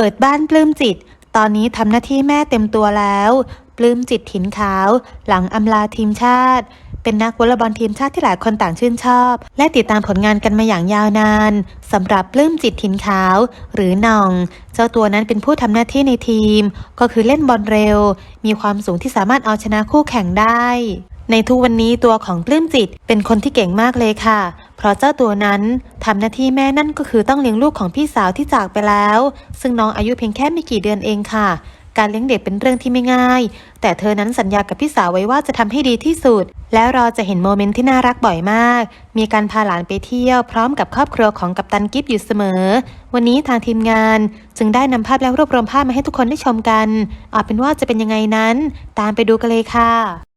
เปิดบ้านปลื้มจิต ตอนนี้ทำหน้าที่แม่เต็มตัวแล้ว ปลื้มจิตถินขาว หลังอำลาทีมชาติ เป็นนักวอลเลย์บอลทีมชาติที่หลายคนต่างชื่นชอบ และติดตามผลงานกันมาอย่างยาวนานสำหรับปลื้มจิตถินขาว หรือน่อง เจ้าตัวนั้นเป็นผู้ทำหน้าที่ในทีม ก็คือเล่นบอลเร็ว มีความสูงที่สามารถเอาชนะคู่แข่งได้ ในทุกวันนี้ตัวของปลื้มจิตเป็นคนที่เก่งมากเลยค่ะ เพราะเจ้าตัวนั้นทำหน้าที่แม่นั่นก็คือต้องเลี้ยงลูกของพี่สาวที่จากไปแล้ว ซึ่งน้องอายุเพียงแค่ไม่กี่เดือนเองค่ะ การเลี้ยงเด็กเป็นเรื่องที่ไม่ง่าย แต่เธอนั้นสัญญากับพี่สาวไว้ว่าจะทำให้ดีที่สุด แล้วเราจะเห็นโมเมนต์ที่น่ารักบ่อยมาก มีการพาหลานไปเที่ยวพร้อมกับครอบครัวของกัปตันกิฟอยู่เสมอ วันนี้ทางทีมงานจึงได้นำภาพและรวบรวมภาพมาให้ทุกคนได้ชมกันเอาเป็นว่าจะเป็นยังไงนั้น ตามไปดูกันเลยค่ะ